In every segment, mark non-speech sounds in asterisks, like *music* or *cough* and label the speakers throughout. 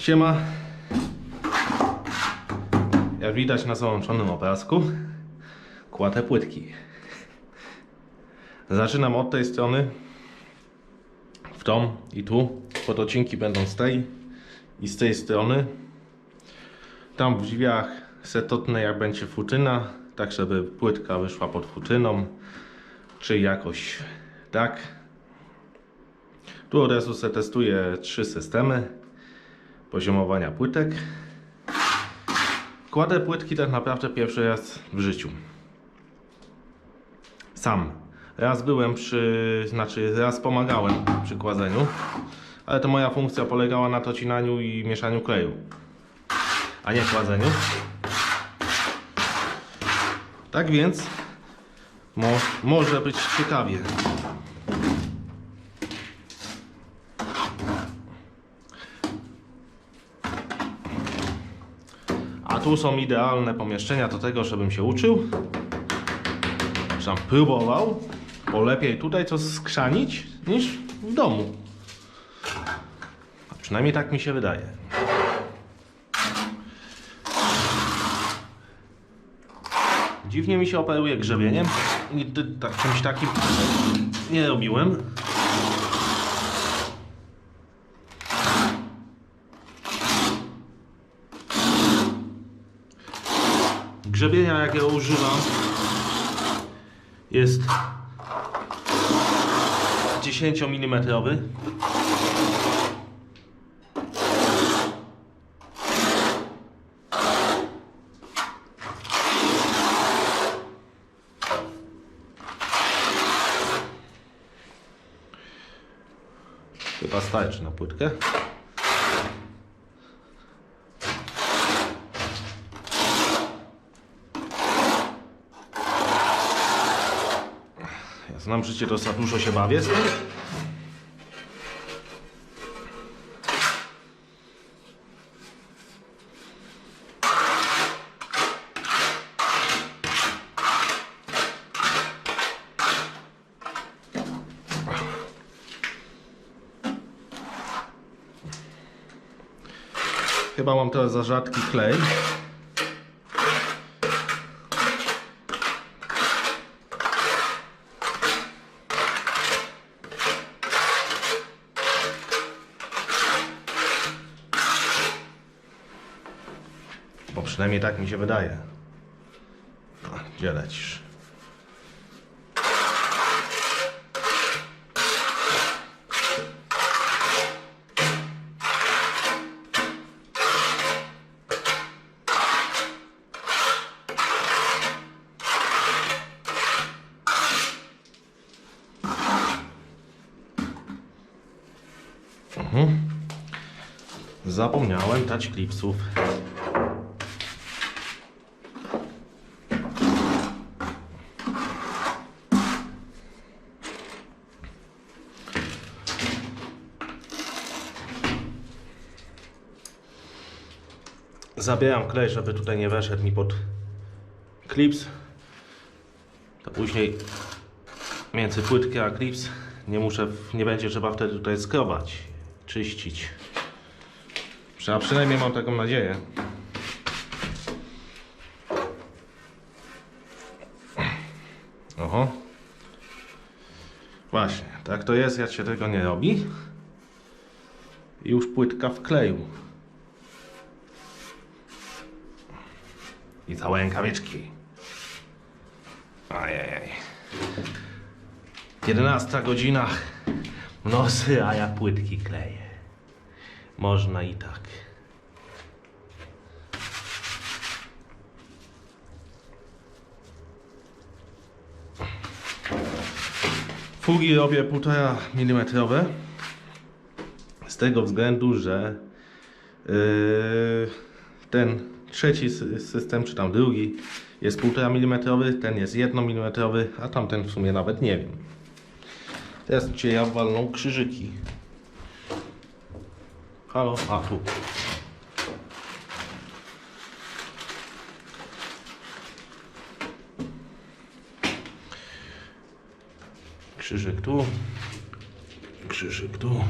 Speaker 1: Siema. Jak widać na załączonym obrazku, kładę płytki. Zaczynam od tej strony, w tą i tu. Pododcinki będą z tej i z tej strony. Tam w drzwiach setotne jak będzie futyna, tak żeby płytka wyszła pod futyną, czy jakoś tak. Tu od razu testuję trzy systemy poziomowania płytek. Kładę płytki tak naprawdę pierwszy raz w życiu. Sam. Raz byłem przy, znaczy raz pomagałem przy kładzeniu, ale to moja funkcja polegała na docinaniu i mieszaniu kleju, a nie kładzeniu. Tak więc mo, może być ciekawie. Tu są idealne pomieszczenia do tego, żebym się uczył. Sam próbował, bo lepiej tutaj to skrzanić niż w domu. A przynajmniej tak mi się wydaje. Dziwnie mi się operuje grzebieniem. Nigdy tak, czymś takim nie robiłem. Grzebienia jakiego używam jest 10 mm. Chyba starczy na płytkę. Ja znam życie, to za dużo się bawię. Chyba mam teraz za rzadki klej. Bo przynajmniej tak mi się wydaje. No, Gdzie lecisz? Zapomniałem dać klipsów. Zabieram klej, żeby tutaj nie weszedł mi pod klips. To później między płytkę a klips nie muszę, nie będzie trzeba wtedy tutaj skrobać, czyścić. A przynajmniej mam taką nadzieję. Oho. Właśnie, tak to jest, jak się tego nie robi. Już płytka w kleju. I całe rękawiczki. Ajajaj. 11 godzina. Nosy, a ja płytki kleję. Można i tak. Fugi robię 1,5 mm. Z tego względu, że yy, ten trzeci sy- system, czy tam drugi, jest 1,5 mm, ten jest 1 mm, a tamten w sumie nawet nie wiem. Teraz cię ja walną krzyżyki. Halo? A, tu. Krzyżyk tu. Krzyżyk tu.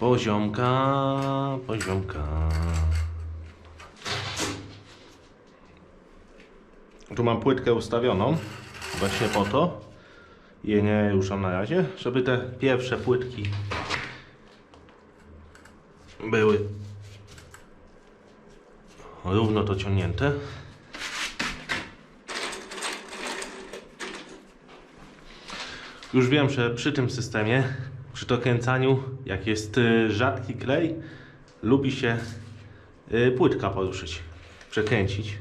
Speaker 1: Poziomka, poziomka. Tu mam płytkę ustawioną właśnie po to. Je nie ruszam na razie, żeby te pierwsze płytki były równo dociągnięte. Już wiem, że przy tym systemie, przy dokręcaniu, jak jest y, rzadki klej, lubi się y, płytka poruszyć, przekręcić.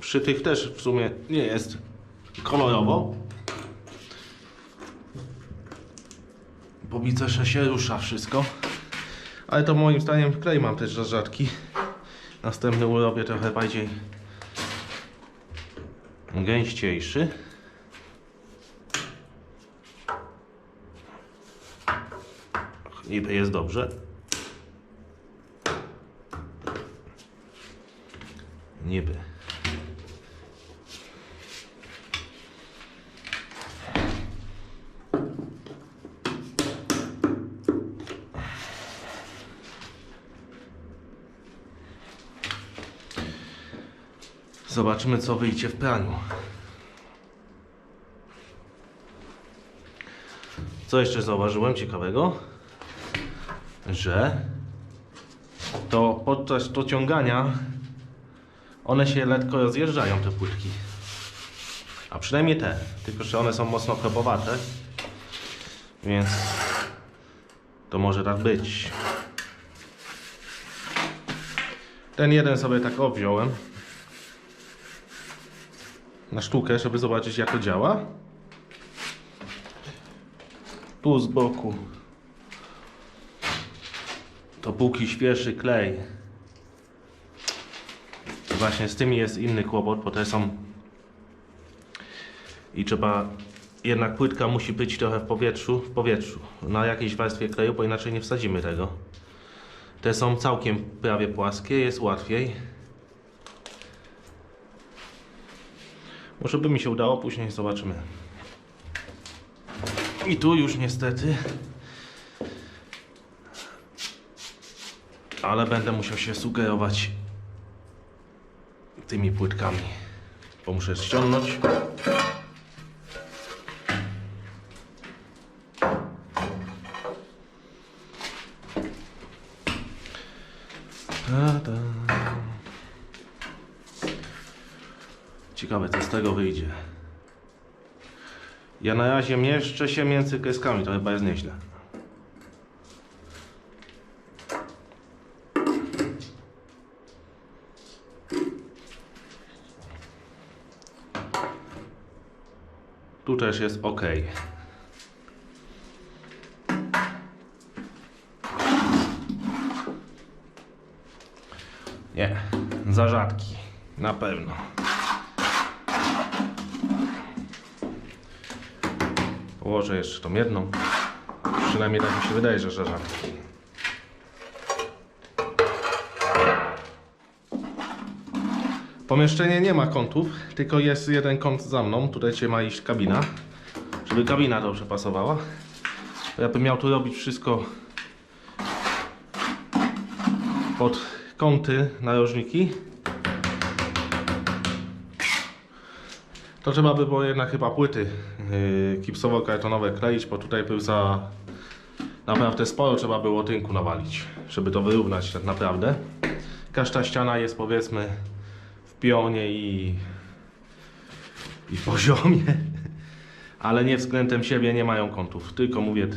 Speaker 1: Przy tych też w sumie nie jest kolorowo. Bo widzę, że się rusza wszystko. Ale to moim zdaniem klej mam też za rzadki. Następny urobię trochę bardziej gęściejszy. Niby jest dobrze. Niby. Zobaczymy, co wyjdzie w praniu. Co jeszcze zauważyłem ciekawego? Że to podczas dociągania one się lekko rozjeżdżają, te płytki. A przynajmniej te, tylko że one są mocno kropowate. Więc to może tak być. Ten jeden sobie tak obwziąłem na sztukę, żeby zobaczyć jak to działa. Tu z boku to póki świeży klej. Właśnie z tymi jest inny kłopot, bo te są i trzeba jednak płytka musi być trochę w powietrzu, w powietrzu, na jakiejś warstwie kleju, bo inaczej nie wsadzimy tego. Te są całkiem prawie płaskie, jest łatwiej. Może by mi się udało, później zobaczymy. I tu już niestety. Ale będę musiał się sugerować tymi płytkami. Bo muszę ściągnąć. Ciekawe, co z tego wyjdzie. Ja na razie mieszczę się między kreskami, to chyba jest nieźle. Też jest ok. Nie, za rzadki. Na pewno. Położę jeszcze tą jedną. Przynajmniej tak mi się wydaje, że za rzadki. Pomieszczenie nie ma kątów, tylko jest jeden kąt za mną. Tutaj cię ma iść kabina, żeby kabina dobrze pasowała. Ja bym miał tu robić wszystko pod kąty narożniki. To trzeba by było jednak chyba płyty yy, gipsowo-kartonowe kleić, bo tutaj był za naprawdę sporo trzeba było tynku nawalić, żeby to wyrównać tak naprawdę. Każda ściana jest powiedzmy pionie i, i poziomie, ale nie względem siebie nie mają kątów, tylko mówię,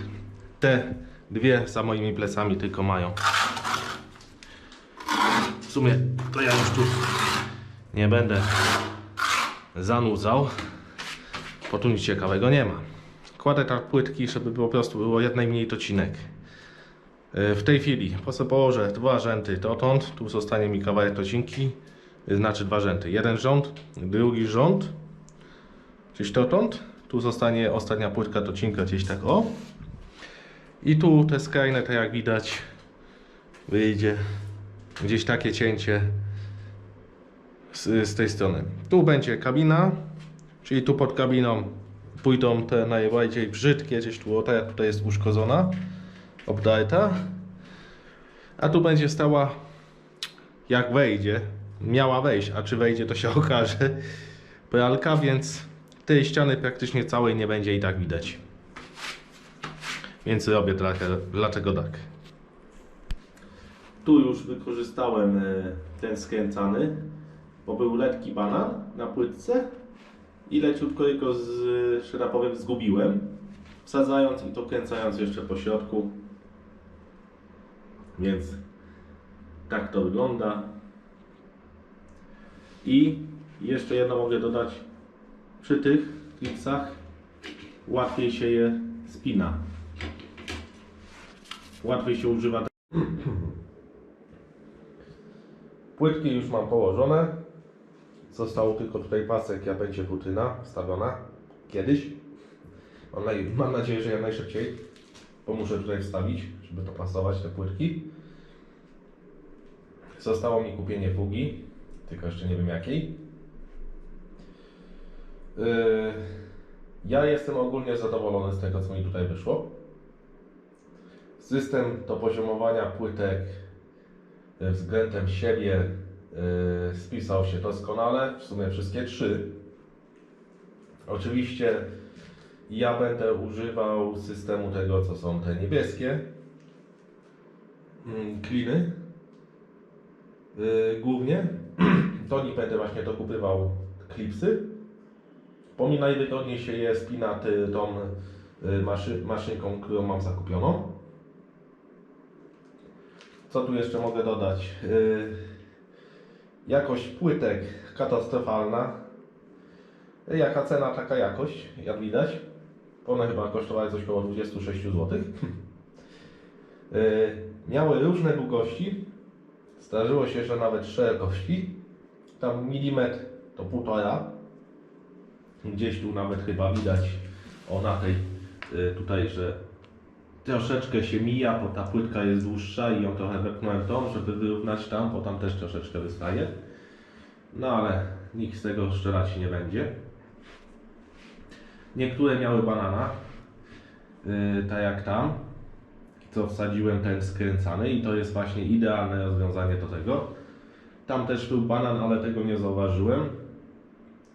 Speaker 1: te dwie za moimi plecami tylko mają. W sumie to ja już tu nie będę zanudzał, bo tu nic ciekawego nie ma. Kładę tak płytki, żeby po prostu było jak najmniej docinek. Yy, W tej chwili po sobie położę dwa rzęty dotąd, tu zostanie mi kawałek docinki, yy, znaczy dwa rzęty. Jeden rząd, drugi rząd, gdzieś dotąd, tu zostanie ostatnia płytka docinka gdzieś tak o. I tu te skrajne, tak jak widać, wyjdzie gdzieś takie cięcie z, z tej strony. Tu będzie kabina, czyli tu pod kabiną pójdą te najbardziej brzydkie, gdzieś tu, o, ta tutaj jest uszkodzona, obdarta. A tu będzie stała, jak wejdzie, miała wejść, a czy wejdzie to się *laughs* okaże, pralka, więc tej ściany praktycznie całej nie będzie i tak widać. Więc robię trochę, dlaczego tak. Tu już wykorzystałem e, ten skręcany, bo był letki banan na płytce i leciutko jego z, że tak zgubiłem, wsadzając i to kręcając jeszcze po środku. Więc tak to wygląda. I jeszcze jedno mogę dodać, przy tych klipsach łatwiej się je spina. Łatwiej się używa. Płytki już mam położone. Został tylko tutaj pasek, ja będzie futyna wstawiona. Kiedyś. Mam, nadzieję, że jak najszybciej. Bo muszę tutaj wstawić, żeby to pasować, te płytki. Zostało mi kupienie fugi, tylko jeszcze nie wiem jakiej. Yy, ja jestem ogólnie zadowolony z tego, co mi tutaj wyszło. System do poziomowania płytek y, względem siebie y, spisał się doskonale, w sumie wszystkie trzy. Oczywiście ja będę używał systemu tego, co są te niebieskie mm, kliny głównie. Nich będę właśnie dokupywał klipsy. Po mi najwygodniej się je spina tą y, maszy, maszynką, którą mam zakupioną. Co tu jeszcze mogę dodać? Yy, jakość płytek katastrofalna. Jaka cena, taka jakość, jak widać. One chyba kosztowały coś około 26 zł. *laughs* Miały różne długości. Zdarzyło się, że nawet szerokości. Tam milimetr to półtora. Gdzieś tu nawet chyba widać o na tej yy, tutaj, że troszeczkę się mija, bo ta płytka jest dłuższa i ją trochę wepchnąłem tą, żeby wyrównać tam, bo tam też troszeczkę wystaje. No ale nikt z tego szczerać nie będzie. Niektóre miały banana, yy, tak jak tam, co wsadziłem ten skręcany i to jest właśnie idealne rozwiązanie do tego. Tam też był banan, ale tego nie zauważyłem.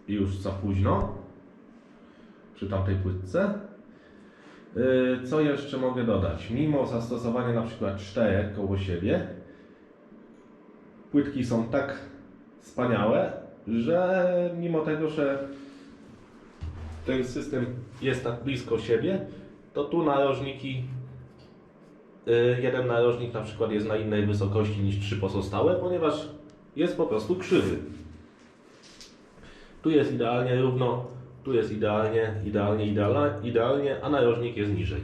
Speaker 1: I już za późno. Przy tamtej płytce. Yy, Co jeszcze mogę dodać? Mimo zastosowania na przykład czterech koło siebie, płytki są tak wspaniałe, że mimo tego, że ten system jest tak blisko siebie, to tu narożniki, yy, jeden narożnik na przykład jest na innej wysokości niż trzy pozostałe, ponieważ jest po prostu krzywy. Tu jest idealnie równo, tu jest idealnie, idealnie, idealnie, idealnie, a narożnik jest niżej.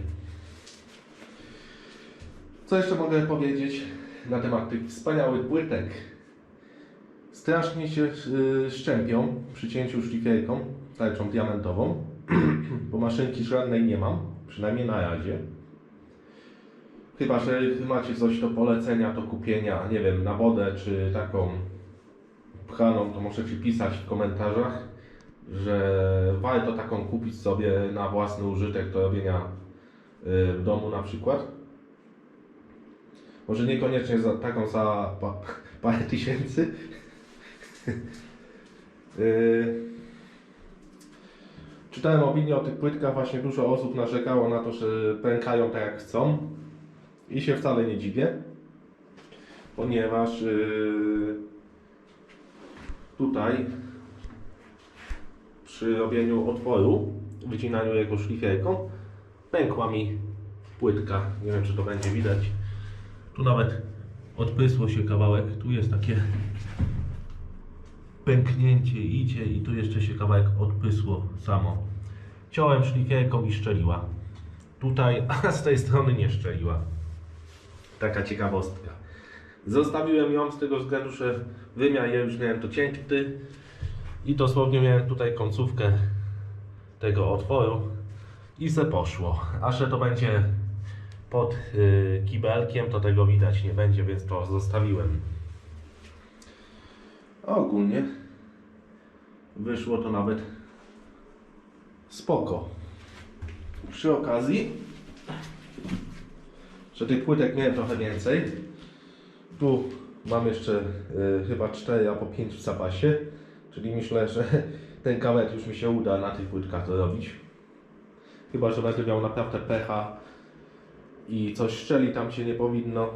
Speaker 1: Co jeszcze mogę powiedzieć na temat tych wspaniałych płytek? Strasznie się y, szczępią przy cięciu szlifierką tarczą diamentową, *clears throat* bo maszynki żadnej nie mam, przynajmniej na razie. Chyba, że macie coś do polecenia, do kupienia, nie wiem, na wodę czy taką pchaną, to możecie pisać w komentarzach, że warto taką kupić sobie na własny użytek do robienia y, w domu na przykład. Może niekoniecznie za taką za pa, *laughs* parę tysięcy. *laughs* Y, Czytałem opinię o tych płytkach, właśnie dużo osób narzekało na to, że pękają tak jak chcą. I się wcale nie dziwię, ponieważ yy, tutaj przy robieniu otworu, wycinaniu jego szlifierką, pękła mi płytka. Nie wiem, czy to będzie widać. Tu nawet odprysło się kawałek. Tu jest takie pęknięcie idzie i tu jeszcze się kawałek odprysło samo. Ciąłem szlifierką i szczeliła. Tutaj, *laughs* a z tej strony nie szczeliła. Taka ciekawostka. Zostawiłem ją z tego względu, że wymiar ja już miałem docięty i dosłownie miałem tutaj końcówkę tego otworu i se poszło. A że to będzie pod y, kibelkiem, to tego widać nie będzie, więc to zostawiłem. Ogólnie wyszło to nawet spoko. Przy okazji, że tych płytek miałem trochę więcej. Tu mam jeszcze y, chyba 4 albo 5 w zapasie, czyli myślę, że *laughs* ten kawałek już mi się uda na tych płytkach to robić. Chyba, że będę miał naprawdę pecha i coś szczeli tam się nie powinno.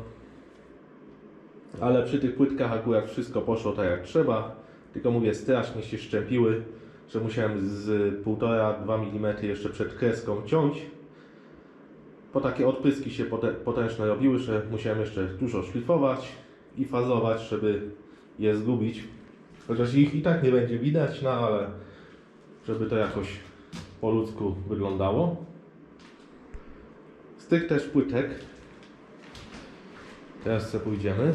Speaker 1: Ale przy tych płytkach akurat wszystko poszło tak jak trzeba. Tylko mówię, strasznie się szczępiły, że musiałem z 1,5-2 mm jeszcze przed kreską ciąć. Po takie odpryski się potężne robiły, że musiałem jeszcze dużo szlifować i fazować, żeby je zgubić. Chociaż ich i tak nie będzie widać, no ale żeby to jakoś po ludzku wyglądało. Z tych też płytek teraz co pójdziemy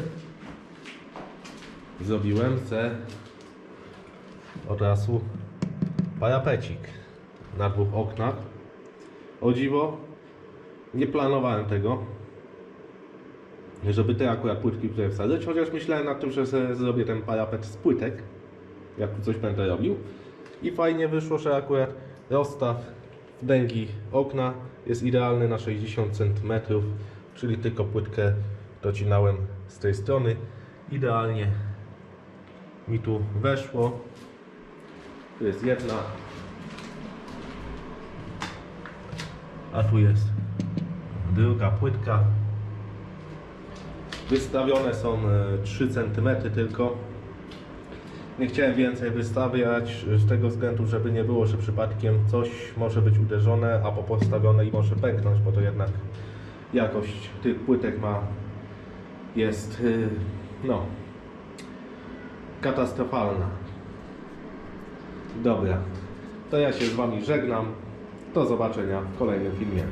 Speaker 1: zrobiłem se od razu parapecik na dwóch oknach. O dziwo, nie planowałem tego, żeby te akurat płytki tutaj wsadzić, chociaż myślałem nad tym, że sobie zrobię ten parapet z płytek, jak coś będę robił. I fajnie wyszło, że akurat rozstaw wdęgi okna jest idealny na 60 cm, czyli tylko płytkę docinałem z tej strony. Idealnie mi tu weszło. Tu jest jedna. A tu jest druga płytka. Wystawione są e, 3 cm tylko. Nie chciałem więcej wystawiać z tego względu, żeby nie było, że przypadkiem coś może być uderzone albo postawione i może pęknąć, bo to jednak jakość tych płytek ma jest yy, no katastrofalna. Dobra, to ja się z Wami żegnam. Do zobaczenia w kolejnym filmie.